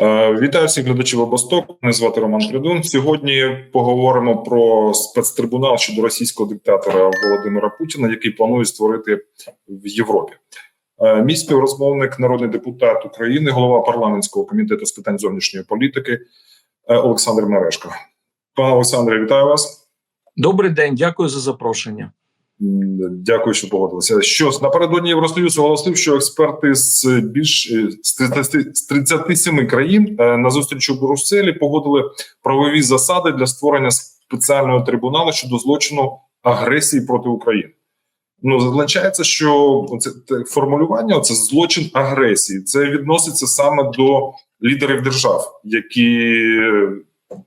Е, Вітаю всіх глядачів обосток. Мене звати Роман Придун. Сьогодні поговоримо про спецтрибунал щодо російського диктатора Володимира Путіна, який планує створити в Європі. Е, Мій співрозмовник, народний депутат України, голова парламентського комітету з питань зовнішньої політики е, Олександр Мерешко. Пане Олександре, вітаю вас. Добрий день, дякую за запрошення. Дякую, що погодилися. Що напередодні Євросоюз оголосив, що експерти з більш е, з 30 з 37 країн е, на зустрічі у Брюсселі погодили правові засади для створення спеціального трибуналу щодо злочину агресії проти України. Ну зазначається, що це формулювання це злочин агресії. Це відноситься саме до лідерів держав, які е,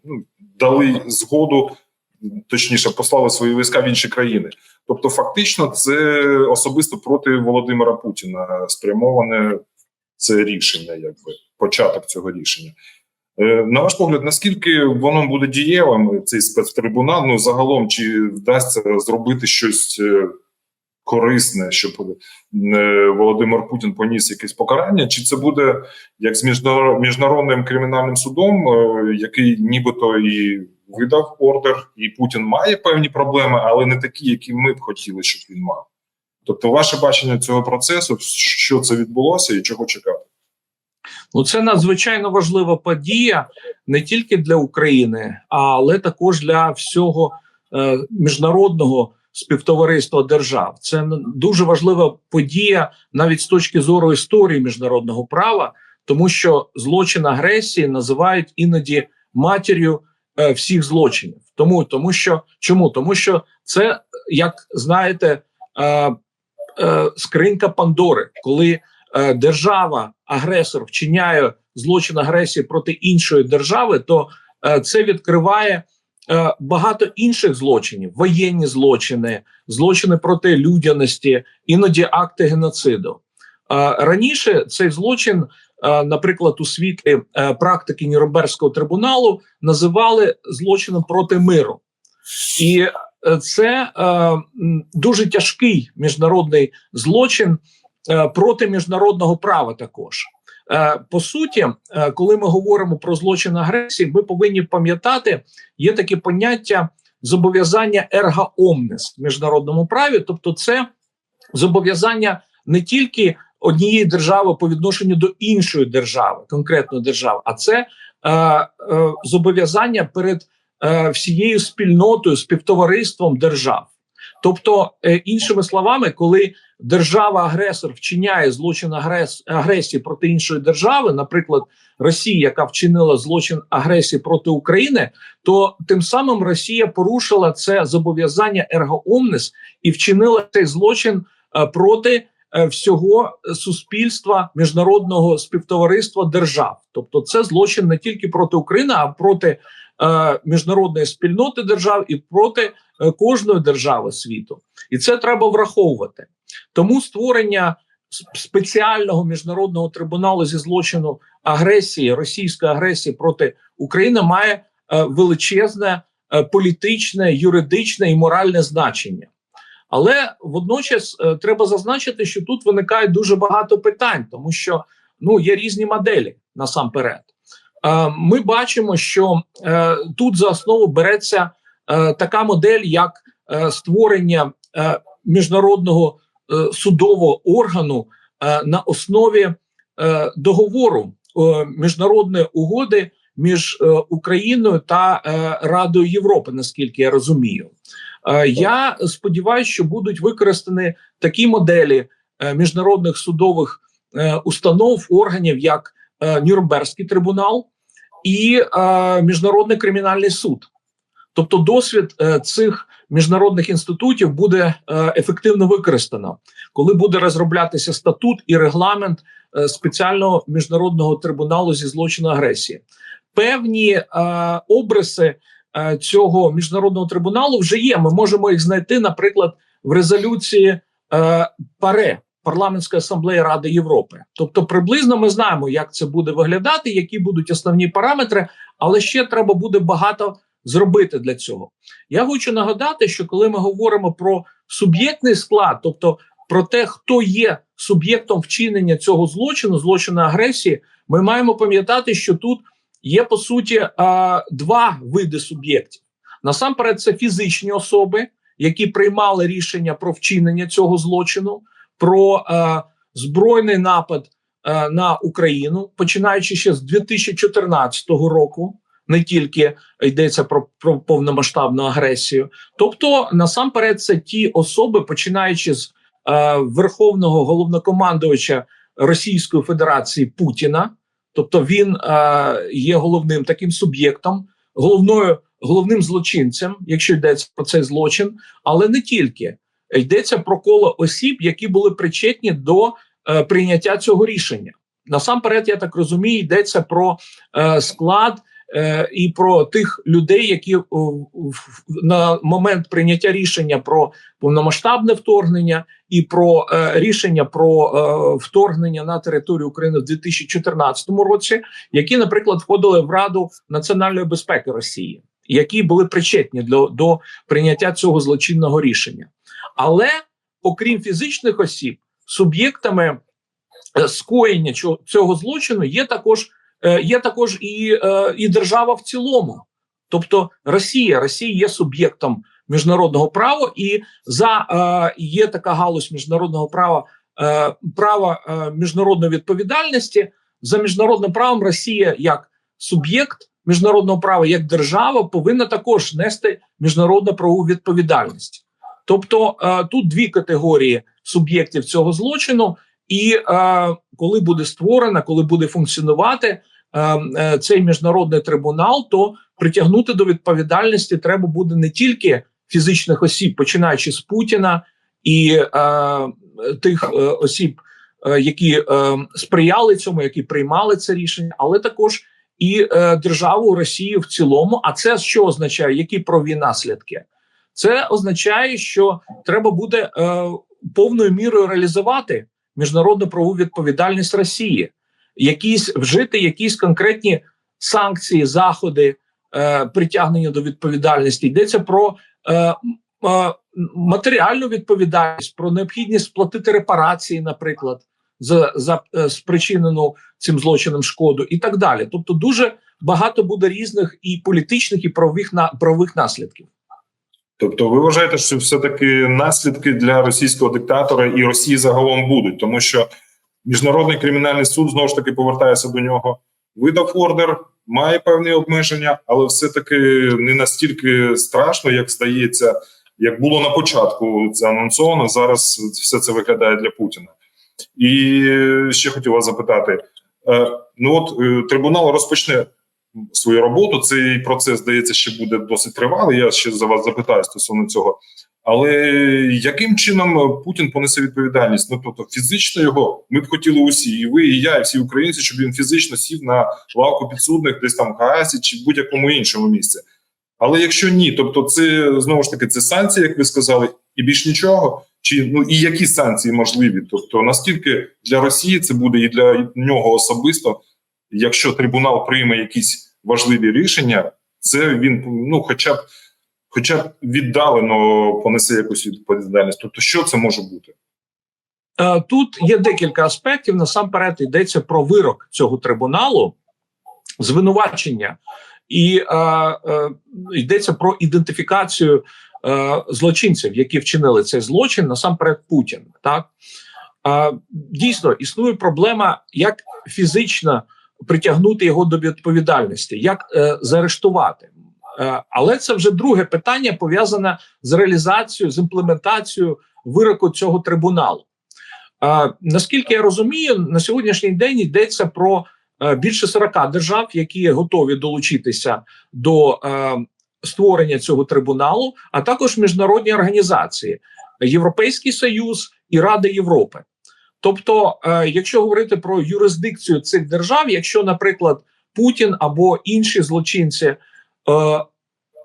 ну, дали згоду, точніше, послали свої війська в інші країни. Тобто, фактично, це особисто проти Володимира Путіна спрямоване це рішення, якби початок цього рішення. Е, На ваш погляд, наскільки воно буде дієвим, цей спецтрибунал? Ну загалом чи вдасться зробити щось е, корисне, щоб е, Володимир Путін поніс якесь покарання? Чи це буде як з міжнарод- міжнародним кримінальним судом, який нібито і видав ордер, і Путін має певні проблеми, але не такі, які ми б хотіли, щоб він мав. Тобто, ваше бачення цього процесу, що це відбулося і чого чекати? Ну, це надзвичайно важлива подія не тільки для України, але також для всього е, міжнародного співтовариства держав. Це дуже важлива подія навіть з точки зору історії міжнародного права, тому що злочин агресії називають іноді матір'ю всіх злочинів. Тому, тому що чому? Тому що це, як знаєте, е, е, скринька Пандори, коли е, держава агресор вчиняє злочин агресії проти іншої держави, то е, це відкриває е, багато інших злочинів: воєнні злочини, злочини проти людяності, іноді акти геноциду. Е, раніше цей злочин, е, наприклад, у світлі е, практики Нюрнберзького трибуналу називали злочином проти миру. І е, це е, дуже тяжкий міжнародний злочин е, проти міжнародного права також. Е, По суті, е, коли ми говоримо про злочин агресії, ми повинні пам'ятати, є таке поняття зобов'язання ерга омнес в міжнародному праві, тобто це зобов'язання не тільки однієї держави по відношенню до іншої держави, конкретної держави, а це е, е, зобов'язання перед е, всією спільнотою, співтовариством держав. Тобто, е, іншими словами, коли держава-агресор вчиняє злочин агрес, агресії проти іншої держави, наприклад, Росія, яка вчинила злочин агресії проти України, то тим самим Росія порушила це зобов'язання ергоомнес і вчинила цей злочин е, проти всього суспільства міжнародного співтовариства держав. Тобто, це злочин не тільки проти України, а проти е, міжнародної спільноти держав і проти е, кожної держави світу. І це треба враховувати. Тому створення спеціального міжнародного трибуналу зі злочину агресії, російської агресії проти України має е, величезне е, політичне, юридичне і моральне значення. Але водночас е, треба зазначити, що тут виникає дуже багато питань, тому що ну є різні моделі насамперед. Е, ми бачимо, що е, тут за основу береться така модель, як створення міжнародного судового органу на основі договору міжнародної угоди між Україною та Радою Європи, наскільки я розумію. Е, я сподіваюся, що будуть використані такі моделі е, міжнародних судових е, установ, органів, як Нюрнберзький трибунал і Міжнародний кримінальний суд. Тобто, досвід цих міжнародних інститутів буде ефективно використано, коли буде розроблятися статут і регламент спеціального міжнародного трибуналу зі злочину агресії. Певні обриси цього міжнародного трибуналу вже є. Ми можемо їх знайти, наприклад, в резолюції е, ПАРЕ парламентської асамблеї Ради Європи. Тобто, приблизно ми знаємо, як це буде виглядати, які будуть основні параметри, але ще треба буде багато зробити для цього. Я хочу нагадати, що коли ми говоримо про суб'єктний склад, тобто про те, хто є суб'єктом вчинення цього злочину, злочину агресії, ми маємо пам'ятати, що тут є по суті два види суб'єктів. Насамперед, це фізичні особи, які приймали рішення про вчинення цього злочину, про збройний напад на Україну, починаючи ще з 2014 року. Не тільки йдеться про, про повномасштабну агресію, тобто насамперед це ті особи, починаючи з е, верховного головнокомандувача Російської Федерації Путіна, тобто він е, є головним таким суб'єктом, головною головним злочинцем, якщо йдеться про цей злочин, але не тільки йдеться про коло осіб, які були причетні до е, прийняття цього рішення. Насамперед, я так розумію, йдеться про е, склад і про тих людей, які на момент прийняття рішення про повномасштабне вторгнення і про е, рішення про е, вторгнення на територію України в 2014 році, які, наприклад, входили в Раду національної безпеки Росії, які були причетні до, до прийняття цього злочинного рішення. Але окрім фізичних осіб, суб'єктами е, скоєння цього злочину є також, е, є також і, е, і держава в цілому. Тобто Росія, Росія є суб'єктом міжнародного права, і за е, є така галузь міжнародного права, е, права е, міжнародної відповідальності. За міжнародним правом Росія як суб'єкт міжнародного права, як держава, повинна також нести міжнародну правову відповідальність. Тобто е, тут дві категорії суб'єктів цього злочину, і е, коли буде створена, коли буде функціонувати е, е, цей міжнародний трибунал, то притягнути до відповідальності треба буде не тільки фізичних осіб, починаючи з Путіна і е, тих е, осіб, е, які е, сприяли цьому, які приймали це рішення, але також і е, державу Росію в цілому. А це що означає? Які праві наслідки? Це означає, що треба буде е, повною мірою реалізувати міжнародну правову відповідальність Росії, якісь вжити якісь конкретні санкції, заходи е, притягнення до відповідальності. Йдеться про е, е, матеріальну відповідальність, про необхідність сплатити репарації, наприклад, за, за е, спричинену цим злочином шкоду, і так далі. Тобто, дуже багато буде різних і політичних, і правових на правових наслідків. Тобто, ви вважаєте, що все-таки наслідки для російського диктатора і Росії загалом будуть, тому що міжнародний кримінальний суд знову ж таки повертається до нього. Видав ордер, має певні обмеження, але все-таки не настільки страшно, як здається, як було на початку це анонсовано. Зараз все це виглядає для Путіна. І ще хотів вас запитати: е, ну от е, трибунал розпочне свою роботу. Цей процес здається, ще буде досить тривалий. Я ще за вас запитаю стосовно цього. Але яким чином Путін понесе відповідальність? Ну тобто, фізично його ми б хотіли усі, і ви, і я, і всі українці, щоб він фізично сів на лавку підсудних, десь там в Гаасі чи в будь-якому іншому місці. Але якщо ні, тобто це знову ж таки це санкції, як ви сказали, і більш нічого. Чи ну і які санкції можливі? Тобто наскільки для Росії це буде і для нього особисто, якщо трибунал прийме якісь важливі рішення, це він ну, хоча б, хоча б віддалено понесе якусь відповідальність. Тобто, що це може бути? Е, Тут є декілька аспектів. Насамперед йдеться про вирок цього трибуналу, звинувачення, і е, е, йдеться про ідентифікацію е, злочинців, які вчинили цей злочин. Насамперед, Путін. Так е, дійсно існує проблема, як фізично притягнути його до відповідальності, як е, заарештувати. Е, але це вже друге питання пов'язане з реалізацією з імплементацією вироку цього трибуналу. Е, наскільки я розумію, на сьогоднішній день йдеться про е, більше 40 держав, які готові долучитися до е, створення цього трибуналу, а також міжнародні організації, Європейський Союз і Рада Європи. Тобто, е, якщо говорити про юрисдикцію цих держав, якщо, наприклад, Путін або інші злочинці е,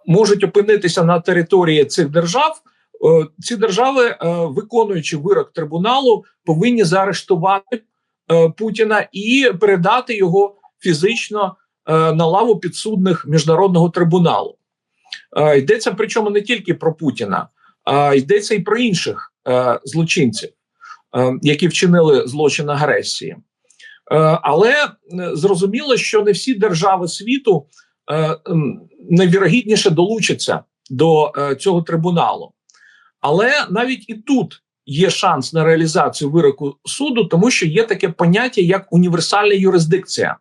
можуть опинитися на території цих держав, е, ці держави, виконуючи вирок трибуналу, повинні заарештувати Путіна і передати його фізично на лаву підсудних міжнародного трибуналу. Йдеться причому не тільки про Путіна, а йдеться і про інших злочинців, які вчинили злочин агресії. Е, але е, зрозуміло, що не всі держави світу е, найвірогідніше долучаться до е, цього трибуналу. Але навіть і тут є шанс на реалізацію вироку суду, тому що є таке поняття як універсальна юрисдикція.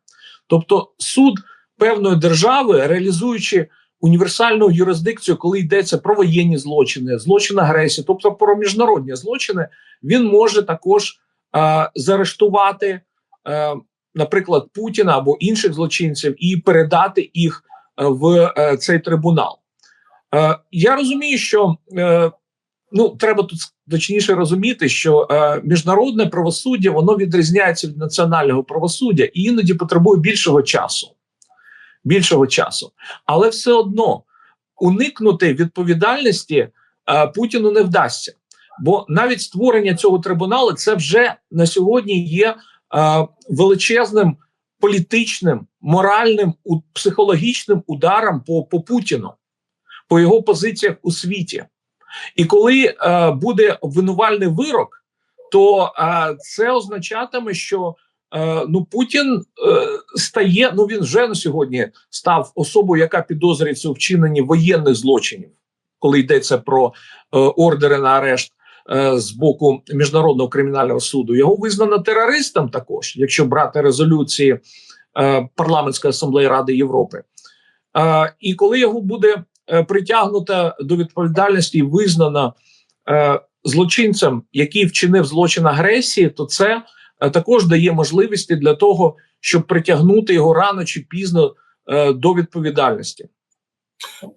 Тобто суд певної держави, реалізуючи універсальну юрисдикцію, коли йдеться про воєнні злочини, злочин агресії, тобто про міжнародні злочини, він може також е, заарештувати, е, наприклад, Путіна або інших злочинців і передати їх е, в е, цей трибунал. Е, я розумію, що е, ну треба тут точніше розуміти, що е, міжнародне правосуддя воно відрізняється від національного правосуддя і іноді потребує більшого часу. Більшого часу, але все одно уникнути відповідальності е, Путіну не вдасться, бо навіть створення цього трибуналу це вже на сьогодні є е, величезним політичним, моральним, психологічним ударом по, по Путіну, по його позиціях у світі. І коли е, буде обвинувальний вирок, то е, це означатиме, що ну Путін е, стає. Ну він вже на сьогодні став особою, яка підозрюється у вчиненні воєнних злочинів, коли йдеться про е, ордери на арешт е, з боку міжнародного кримінального суду. Його визнано терористом, також, якщо брати резолюції е, парламентської асамблеї Ради Європи. Е, і коли його буде е, притягнута до відповідальності і визнана е, злочинцем, який вчинив злочин агресії, то це е, також дає можливості для того, щоб притягнути його рано чи пізно е, до відповідальності.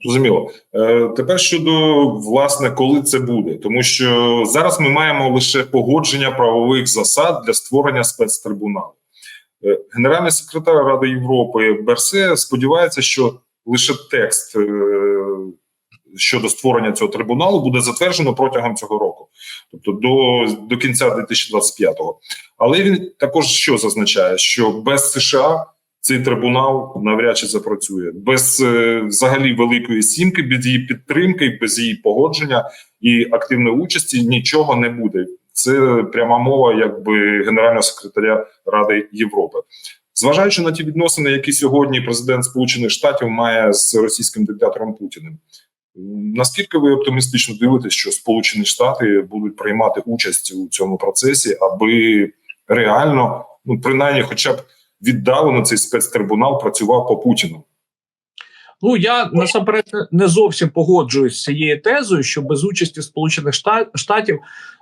Зрозуміло. Е, тепер щодо власне, коли це буде, тому що зараз ми маємо лише погодження правових засад для створення спецтрибуналу. Е, Генеральний секретар Ради Європи Берсе сподівається, що лише текст е, щодо створення цього трибуналу буде затверджено протягом цього року, тобто до, до кінця 2025-го. Але він також що зазначає, що без США цей трибунал навряд чи запрацює без е, взагалі великої сімки, без її підтримки, без її погодження і активної участі нічого не буде. Це пряма мова, якби генерального секретаря Ради Європи. Зважаючи на ті відносини, які сьогодні президент Сполучених Штатів має з російським диктатором Путіним, наскільки ви оптимістично дивитесь, що Сполучені Штати будуть приймати участь у цьому процесі, аби реально, ну принаймні, хоча б віддалено цей спецтрибунал працював по Путіну? Ну я насамперед не- зовсім погоджуюсь з цією тезою, що без участі Сполучених Шта- Штатів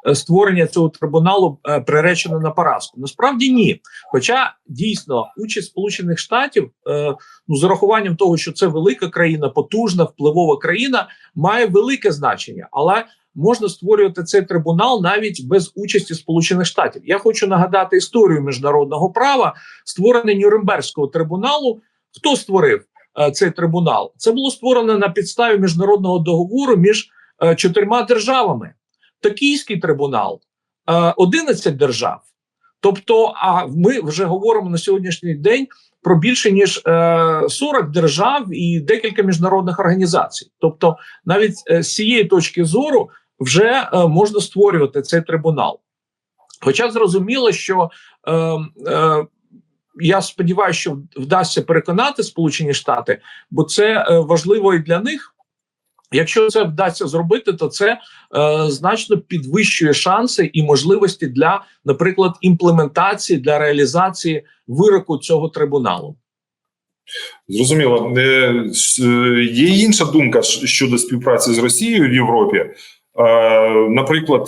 е, створення цього трибуналу е, приречено на поразку. Насправді ні. Хоча дійсно участь Сполучених Штатів, е, ну з урахуванням того, що це велика країна, потужна, впливова країна, має велике значення, але можна створювати цей трибунал навіть без участі Сполучених Штатів. Я хочу нагадати історію міжнародного права, створення Нюрнберзького трибуналу. Хто створив? Е, цей трибунал. Це було створено на підставі міжнародного договору між е, чотирма державами. Токійський трибунал е, 11 держав. Тобто, а ми вже говоримо на сьогоднішній день про більше ніж е, 40 держав і декілька міжнародних організацій. Тобто, навіть е, з цієї точки зору вже е, можна створювати цей трибунал. Хоча зрозуміло, що е, е, я сподіваюся, що вдасться переконати Сполучені Штати, бо це е, важливо і для них. Якщо це вдасться зробити, то це е, значно підвищує шанси і можливості для, наприклад, імплементації для реалізації вироку цього трибуналу. Зрозуміло, Е, е, є інша думка щодо співпраці з Росією в Європі. Е, Наприклад,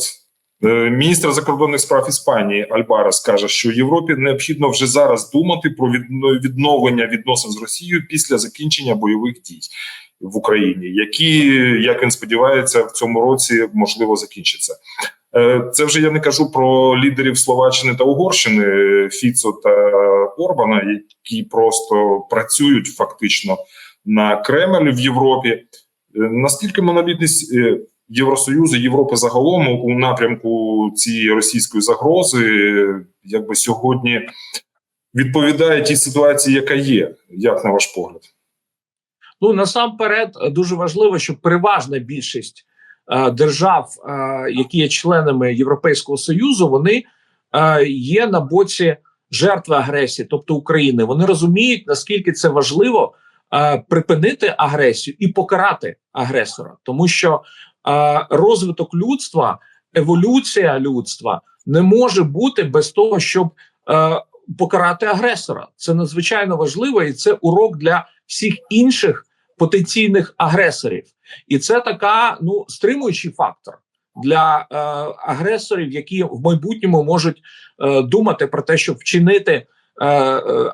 міністр закордонних справ Іспанії Альбарес каже, що Європі необхідно вже зараз думати про відновлення відносин з Росією після закінчення бойових дій в Україні, які, як він сподівається, в цьому році можливо закінчаться. Е, Це вже я не кажу про лідерів Словаччини та Угорщини Фіцо та Орбана, які просто працюють фактично на Кремль в Європі. Е, Наскільки монолітність е, Євросоюзу, Європи загалом у напрямку цієї російської загрози, якби сьогодні відповідає тій ситуації, яка є, як на ваш погляд? Ну насамперед дуже важливо, щоб переважна більшість е, держав, е, які є членами Європейського союзу, вони е, є на боці жертви агресії, тобто України, вони розуміють наскільки це важливо е, припинити агресію і покарати агресора, тому що розвиток людства, еволюція людства не може бути без того, щоб е, покарати агресора. Це надзвичайно важливо, і це урок для всіх інших потенційних агресорів, і це така ну стримуючий фактор для е, агресорів, які в майбутньому можуть е, думати про те, щоб вчинити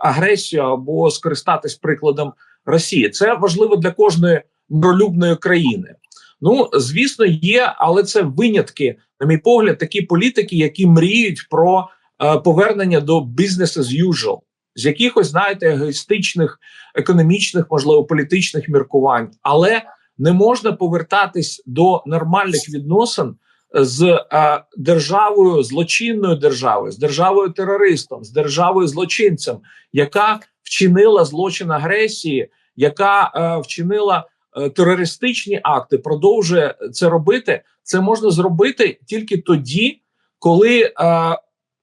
агресію або скористатись прикладом Росії. Це важливо для кожної миролюбної країни. Ну звісно, є, але це винятки, на мій погляд, такі політики, які мріють про е, повернення до business as usual, з якихось, знаєте, егоїстичних, економічних, можливо, політичних міркувань, але не можна повертатись до нормальних відносин з е, державою, злочинною державою, з державою терористом, з державою злочинцем, яка вчинила злочин агресії, яка е, вчинила терористичні акти, продовжує це робити. Це можна зробити тільки тоді, коли е,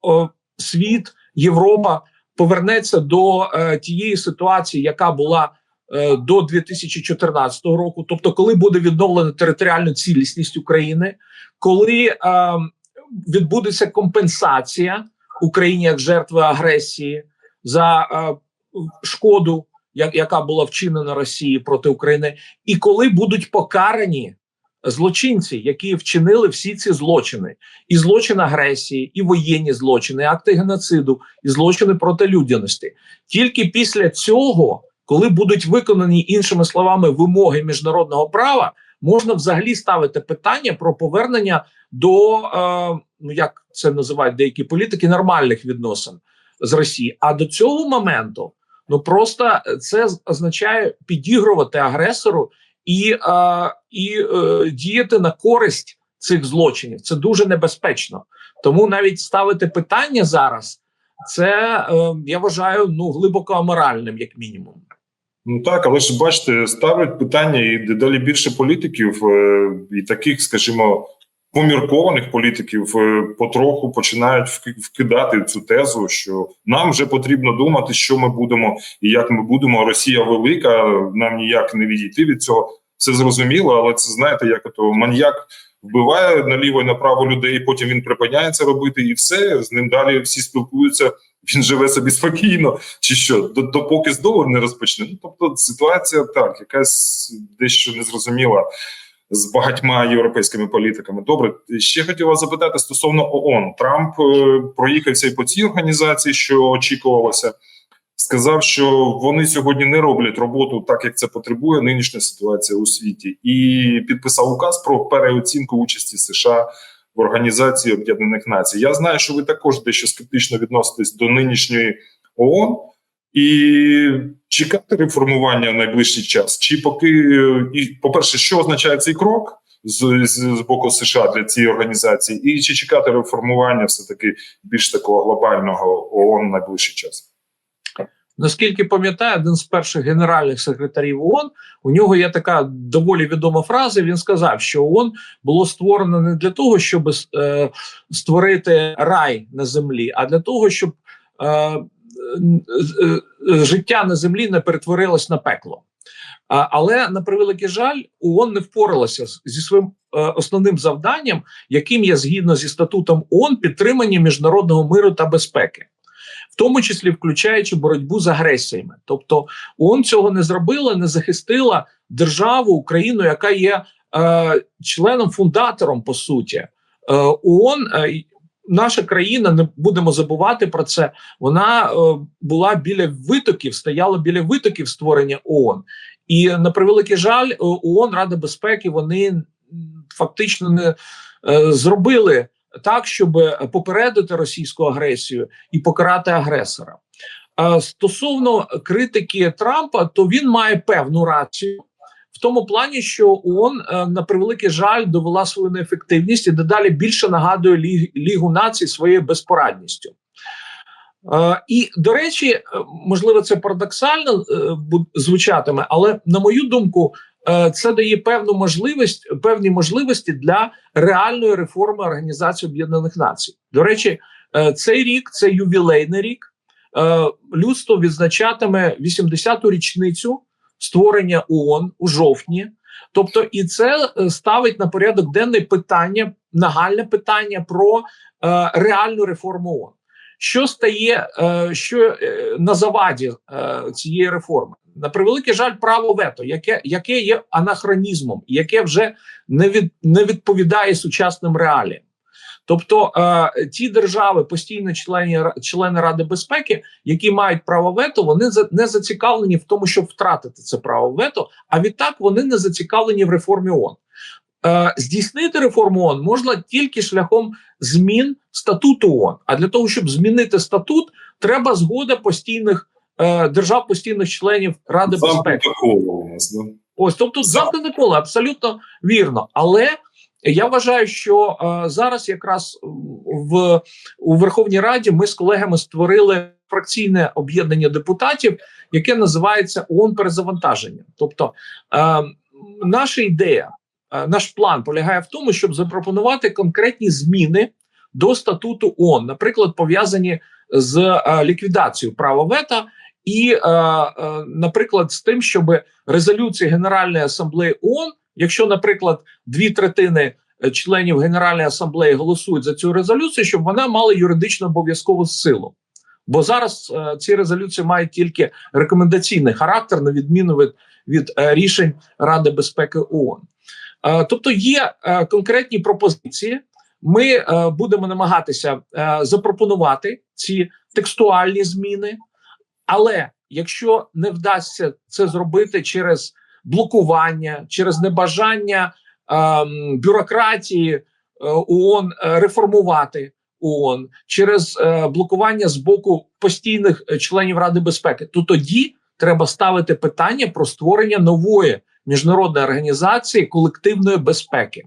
о, світ, Європа повернеться до е, тієї ситуації, яка була е, до 2014 року, тобто, коли буде відновлена територіальна цілісність України, коли е, відбудеться компенсація Україні як жертви агресії за е, шкоду, як, яка була вчинена Росії проти України, і коли будуть покарані злочинці, які вчинили всі ці злочини, і злочин агресії, і воєнні злочини, і акти геноциду, і злочини проти людяності. Тільки після цього, коли будуть виконані іншими словами вимоги міжнародного права, можна взагалі ставити питання про повернення до е, ну як це називають деякі політики нормальних відносин з Росії. А до цього моменту ну просто це означає підігрувати агресору і, е, і е, діяти на користь цих злочинів. Це дуже небезпечно. Тому навіть ставити питання зараз, це е, я вважаю ну глибоко аморальним, як мінімум. Ну так, але ж бачите, ставлять питання і дедалі більше політиків, е, і таких, скажімо, поміркованих політиків е, потроху починають вкидати цю тезу, що нам вже потрібно думати, що ми будемо і як ми будемо. Росія велика, нам ніяк не відійти від цього. Все зрозуміло, але це знаєте, як ото маньяк вбиває наліво і направо людей, потім він припиняє це робити, і все з ним далі всі спілкуються. Він живе собі спокійно, чи що, до- допоки знову не розпочне. Ну тобто ситуація так, якась дещо незрозуміла з багатьма європейськими політиками. Добре, ще хотів вас запитати стосовно ООН. Трамп е, проїхався і по цій організації, що очікувалося. Сказав, що вони сьогодні не роблять роботу так, як це потребує нинішня ситуація у світі, і підписав указ про переоцінку участі США в Організації Об'єднаних Націй. Я знаю, що ви також дещо скептично відноситесь до нинішньої ООН і чекати реформування в найближчий час. Чи поки і по перше, що означає цей крок з, з, з боку США для цієї організації, і чи чекати реформування все таки більш такого глобального ООН в найближчий час? Наскільки пам'ятаю, один з перших генеральних секретарів ООН, у нього є така доволі відома фраза. Він сказав, що ООН було створено не для того, щоб е, створити рай на землі, а для того, щоб е, життя на землі не перетворилось на пекло. Але на превеликий жаль, ООН не впоралася зі своїм е, основним завданням, яким є згідно зі статутом ООН підтримання міжнародного миру та безпеки в тому числі включаючи боротьбу з агресіями. Тобто ООН цього не зробила, не захистила державу Україну, яка є е, членом фундатором по суті. Е, ООН, е, наша країна, не будемо забувати про це. Вона е, була біля витоків, стояла біля витоків створення ООН. І на превеликий жаль, е, ООН, Рада безпеки, вони фактично не е, зробили так, щоб попередити російську агресію і покарати агресора. Стосовно критики Трампа, то він має певну рацію в тому плані, що ООН е, на превеликий жаль довела свою неефективність і дедалі більше нагадує Ліг, Лігу націй своєю безпорадністю. Е, І до речі, е, можливо, це парадоксально звучатиме, але на мою думку, це дає певну можливість, певні можливості для реальної реформи Організації Об'єднаних Націй. До речі, цей рік це ювілейний рік. людство відзначатиме 80-ту річницю створення ООН у жовтні. Тобто, і це е, ставить на порядок денний питання, нагальне питання про е, реальну реформу ООН. Що стає, е, що е, на заваді е, цієї реформи? На превеликий жаль, право вето, яке, яке є анахронізмом, яке вже не від не відповідає сучасним реаліям. Тобто е, ті держави, постійно члені члени Ради безпеки, які мають право вето, вони за, не зацікавлені в тому, щоб втратити це право вето. А відтак вони не зацікавлені в реформі ООН. Е, здійснити реформу ООН можна тільки шляхом змін статуту ООН. А для того, щоб змінити статут, треба згода постійних е, держав, постійних членів Ради безпеки. Ось, тобто, За. замкнене коло, абсолютно вірно. Але я вважаю, що е, зараз якраз в у Верховній Раді ми з колегами створили фракційне об'єднання депутатів, яке називається ООН перезавантаження. Тобто, е, наша ідея, е, наш план полягає в тому, щоб запропонувати конкретні зміни до статуту ООН, наприклад, пов'язані з е, ліквідацією права вета. І, е, е, наприклад, з тим, щоб резолюції Генеральної асамблеї ООН, якщо, наприклад, дві третини е, членів Генеральної асамблеї голосують за цю резолюцію, щоб вона мала юридично обов'язкову силу. Бо зараз е, ці резолюції мають тільки рекомендаційний характер, на відміну від, від е, рішень Ради безпеки ООН. Е, тобто є е, конкретні пропозиції. Ми е, будемо намагатися е, запропонувати ці текстуальні зміни. Але якщо не вдасться це зробити через блокування, через небажання ем, бюрократії е, ООН е, реформувати ООН, через е, блокування з боку постійних членів Ради безпеки, то тоді треба ставити питання про створення нової міжнародної організації колективної безпеки.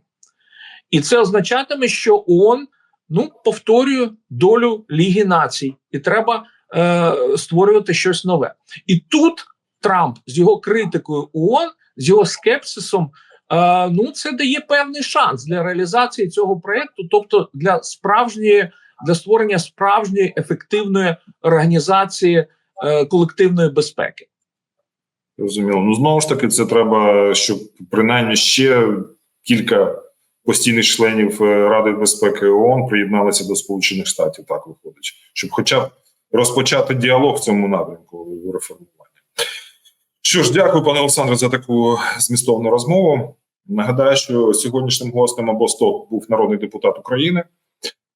І це означатиме, що ООН ну повторює долю Ліги націй, і треба е, створювати щось нове. І тут Трамп з його критикою ООН, з його скепсисом, е, ну це дає певний шанс для реалізації цього проекту, тобто для справжньої для створення справжньої ефективної організації е, колективної безпеки. Розуміло. Ну знову ж таки, це треба, щоб принаймні ще кілька постійних членів е, Ради безпеки ООН приєдналися до Сполучених Штатів. Так виходить, щоб, хоча б розпочати діалог в цьому напрямку реформування. Що ж, дякую, пане Олександре, за таку змістовну розмову. Нагадаю, що сьогоднішнім гостем або СТОП був народний депутат України,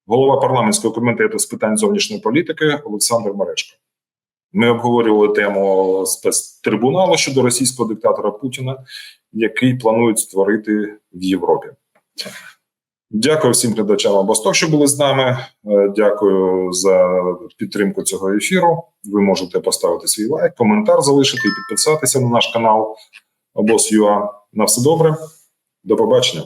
голова парламентського комітету з питань зовнішньої політики Олександр Мережко. Ми обговорювали тему спецтрибуналу щодо російського диктатора Путіна, який планують створити в Європі. Дякую всім глядачам Абосток, що були з нами. Е, Дякую за підтримку цього ефіру. Ви можете поставити свій лайк, коментар залишити і підписатися на наш канал Обос.ua. На все добре. До побачення.